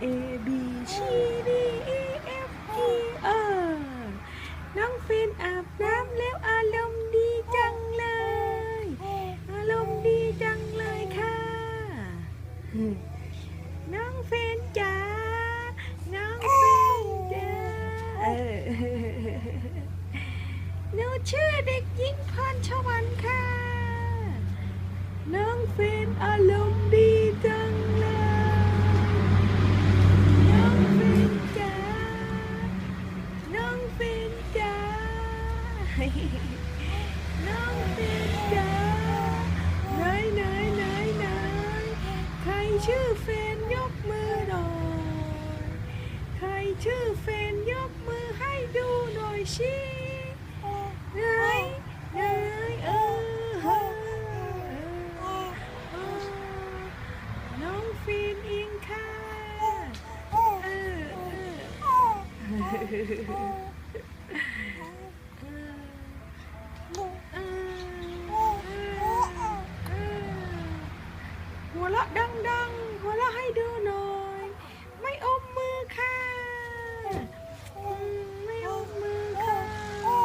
A B C D E F G เออ น้องฟินอาบน้ำแล้วอารมณ์ดีจังเลย อารมณ์ดีจังเลยค่ะ น้องเฟนจ๋า น้องเฟนจ๋าหนูชื่อเด็กหญิงพรชวันค่ะ น้องเฟนอารมณ์ น้องเฟนจ๋าไหนไหนไหนไหนใครชื่อเฟนยกมือหน่อยใครชื่อเฟนยกมือให้ดูหน่อยสิไหนไหนเออเออเออเออน้องเฟนเองค่ะเออเออเออ หัวเราะดังๆ หัวเราะให้ดูหน่อย ไม่อมมือค่ะ ไม่อมมือค่ะ